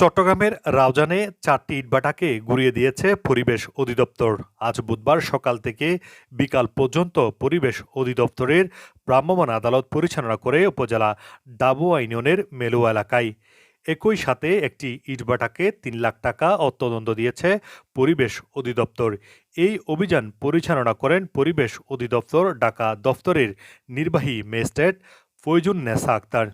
চট্টগ্রামের রাউজানে চারটি ইটভাটাকে গুড়িয়ে দিয়েছে পরিবেশ অধিদপ্তর। আজ বুধবার সকাল থেকে বিকাল পর্যন্ত পরিবেশ অধিদপ্তরের ভ্রাম্যমাণ আদালত পরিচালনা করে উপজেলা ডাবুয়া ইউনিয়নের মেলুয়া এলাকায়। একই সাথে একটি ইটভাটাকে তিন লাখ টাকা অর্থদণ্ড দিয়েছে পরিবেশ অধিদপ্তর। এই অভিযান পরিচালনা করেন পরিবেশ অধিদপ্তর ঢাকা দফতরের নির্বাহী ম্যাজিস্ট্রেট ফৈজুন নেসা আক্তার।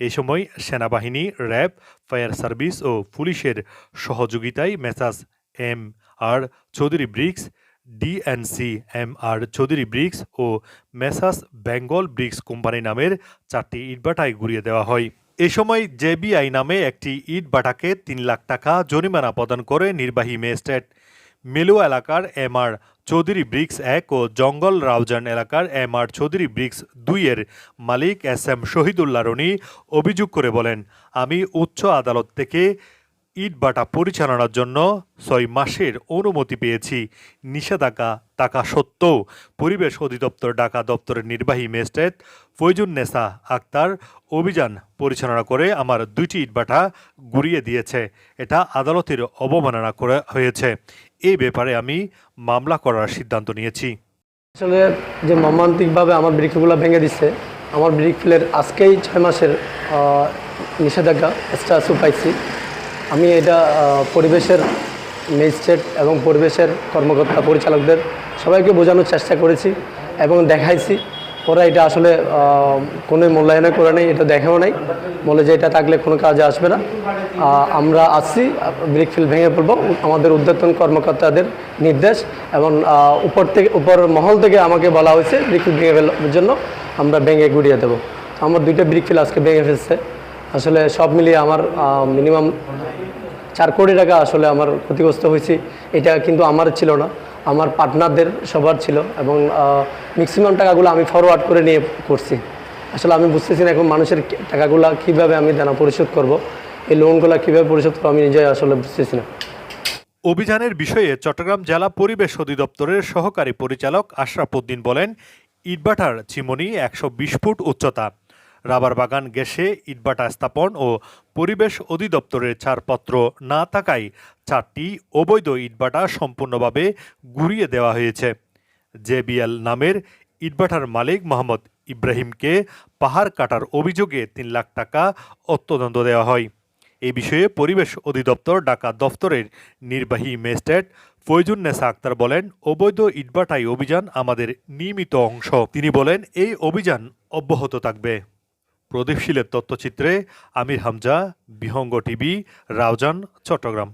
এই সময় সেনাবাহিনী, র্যাব, ফায়ার সার্ভিস ও পুলিশের সহযোগিতায় Messrs M R Chowdhury bricks DNC M R Chowdhury bricks ও মেসাস বেঙ্গল ব্রিক্স কোম্পানি নামের চারটি ইটভাটায় ঘুরিয়ে দেওয়া হয়। এ সময় জেবিআই নামে একটি ইটভাটাকে তিন লাখ টাকা জরিমানা প্রদান করে নির্বাহী ম্যাজিস্ট্রেট মেলুয়া এলাকার এম আর চৌধুরী ব্রিক্স এক ও জঙ্গল রাউজান এলাকার এম আর চৌধুরী ব্রিক্স দুইয়ের মালিক এস এম শহীদুল্লাহ রনি অভিযোগ করে বলেন, আমি উচ্চ আদালত থেকে ইটভাটা পরিচালনার জন্য ছয় মাসের অনুমতি পেয়েছি। নিষেধাজ্ঞা থাকা সত্ত্বেও পরিবেশ অধিদপ্তর, ঢাকা দপ্তরের নির্বাহী ম্যাজিস্ট্রেট ফৈজুন নেসা আক্তার অভিযান পরিচালনা করে আমার দুইটি ইটভাটা গুড়িয়ে দিয়েছে। এটা আদালতের অবমাননা করে হয়েছে। এই ব্যাপারে আমি মামলা করার সিদ্ধান্ত নিয়েছি। আসলে যে মর্মান্তিকভাবে আমার ব্রিকগুলো ভেঙে দিচ্ছে আমার ব্রিক ফিলের আজকেই ছয় মাসের নিষেধাজ্ঞা স্টাসু পাইছি। আমি এটা পরিবেশের ম্যাজিস্ট্রেট এবং পরিবেশের কর্মকর্তা পরিচালকদের সবাইকে বোঝানোর চেষ্টা করেছি এবং দেখাইছি। ওরা এটা আসলে কোনো মূল্যায়নে করে নেই, এটা দেখেও নাই। বলে যে এটা থাকলে কোনো কাজে আসবে না। আমরা আসছি, ব্রিক ফিল ভেঙে পড়ব। আমাদের উদ্যোতন কর্মকর্তাদের নির্দেশ এবং উপর থেকে, উপর মহল থেকে আমাকে বলা হয়েছে ব্রিক ফিল ভেঙে ফেলার জন্য আমরা ভেঙে গুড়িয়ে দেবো। আমার দুইটা ব্রিক ফিল আজকে ভেঙে ফেলছে। আসলে সব মিলিয়ে আমার মিনিমাম চার কোটি টাকা আসলে আমার ক্ষতিগ্রস্ত হয়েছি। এটা কিন্তু আমার ছিল না, আমার পার্টনারদের সবার ছিল এবং ম্যাক্সিমাম টাকাগুলো আমি ফরওয়ার্ড করে নিয়ে করছি। আসলে আমি বুঝতেছি না এখন মানুষের টাকাগুলো কীভাবে আমি দেনা পরিশোধ করব, এই লোনগুলো কীভাবে পরিশোধ করব আমি নিজে আসলে বুঝতেছি না। অভিযানের বিষয়ে চট্টগ্রাম জেলা পরিবেশ অধিদপ্তরের সহকারী পরিচালক আশরাফ উদ্দিন বলেন ইটবাটার চিমনি একশো বিশ ফুট উচ্চতা। রাবার বাগান গ্যাসে ইটভাটা স্থাপন ও পরিবেশ অধিদপ্তরের ছাড়পত্র না থাকায় চারটি অবৈধ ইটভাটা সম্পূর্ণভাবে গুড়িয়ে দেওয়া হয়েছে। জেবিএল নামের ইটভাটার মালিক মোহাম্মদ ইব্রাহিমকে পাহাড় কাটার অভিযোগে তিন লাখ টাকা অর্থদণ্ড দেওয়া হয়। এ বিষয়ে পরিবেশ অধিদপ্তর ঢাকা দফতরের নির্বাহী ম্যাজিস্ট্রেট ফৈজুন নেসা আক্তার বলেন, অবৈধ ইটভাটাই অভিযান আমাদের নিয়মিত অংশ। তিনি বলেন, এই অভিযান অব্যাহত থাকবে। প্রদীপশীলের তথ্যচিত্রে আমির হামজা বিহঙ্গ টিভি রাউজান চট্টগ্রাম।